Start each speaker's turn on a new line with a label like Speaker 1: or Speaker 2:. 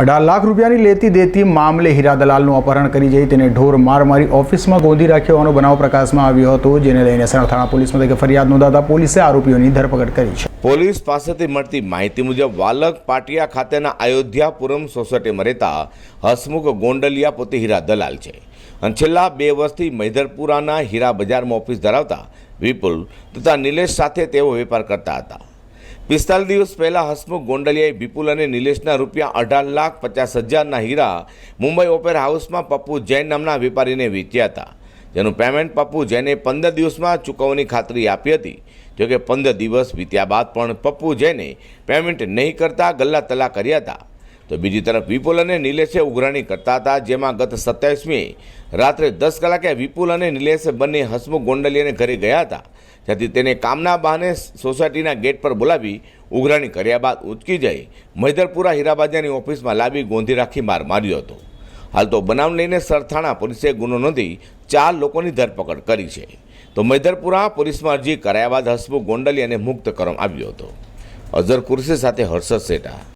Speaker 1: અઢાર લાખ રૂપિયાની લેતી દેતી મામલે હીરા દલાલનું અપહરણ કરી જઈ તેને ઢોર માર મારી ઓફિસમાં ગોંધી રાખ્યો હોવાનો બનાવ પ્રકાશમાં આવ્યો હતો, જેને લઈને સણ થાણા પોલીસ મથકે ફરિયાદ નોંધાતા પોલીસે આરોપીઓની ધરપકડ કરી છે.
Speaker 2: પોલીસ પાસેથી મળતી માહિતી મુજબ વાલક પાટિયા ખાતેના અયોધ્યાપુરમ સોસાયટીમાં રહેતા હસમુખ ગોંડલિયા પોતે હીરા દલાલ છે. અને છેલ્લા બે વર્ષથી મૈધરપુરાના હીરા બજારમાં ઓફિસ ધરાવતા વિપુલ તથા નિલેશ સાથે તેઓ વેપાર કરતા હતા. પિસ્તાલીસ દિવસ પહેલાં હસમુખ ગોંડલિયાએ વિપુલ અને નિલેશના રૂપિયા અઢાર લાખ પચાસ હજારના હીરા મુંબઈ ઓપેરા હાઉસમાં પપ્પુ જૈન નામના વેપારીને વેચ્યા હતા, જેનું પેમેન્ટ પપ્પુ જૈને પંદર દિવસમાં ચૂકવવાની ખાતરી આપી હતી. જોકે પંદર દિવસ વીત્યા બાદ પણ પપ્પુ જૈને પેમેન્ટ નહીં કરતા ગલ્લા તલા કર્યા હતા. તો બીજી તરફ વિપુલ અને નિલેશે ઉઘરાણી કરતા હતા જેમાં ગત સત્યાવીસમી રાત્રે દસ કલાકે વિપુલ અને નિલેશ બંને હસમુખ ગોંડલિયાને ઘરે ગયા હતા જેથી તેને કામના બહાને સોસાયટીના ગેટ પર બોલાવી ઉઘરાણી કર્યા બાદ ઉચકી જઈ મૈદરપુરા હીરાબાજાની ઓફિસમાં લાવી ગોંધી રાખી માર માર્યો હતો. હાલ તો બનાવ લઈને સરથાણા પોલીસે ગુનો નોંધી ચાર લોકોની ધરપકડ કરી છે. તો મૈદરપુરા પોલીસમાં અરજી કરાયા બાદ હસમુખ ગોંડલિયાને મુક્ત કરવામાં આવ્યો હતો. અઝર કુરશી સાથે હર્ષદ સેઠા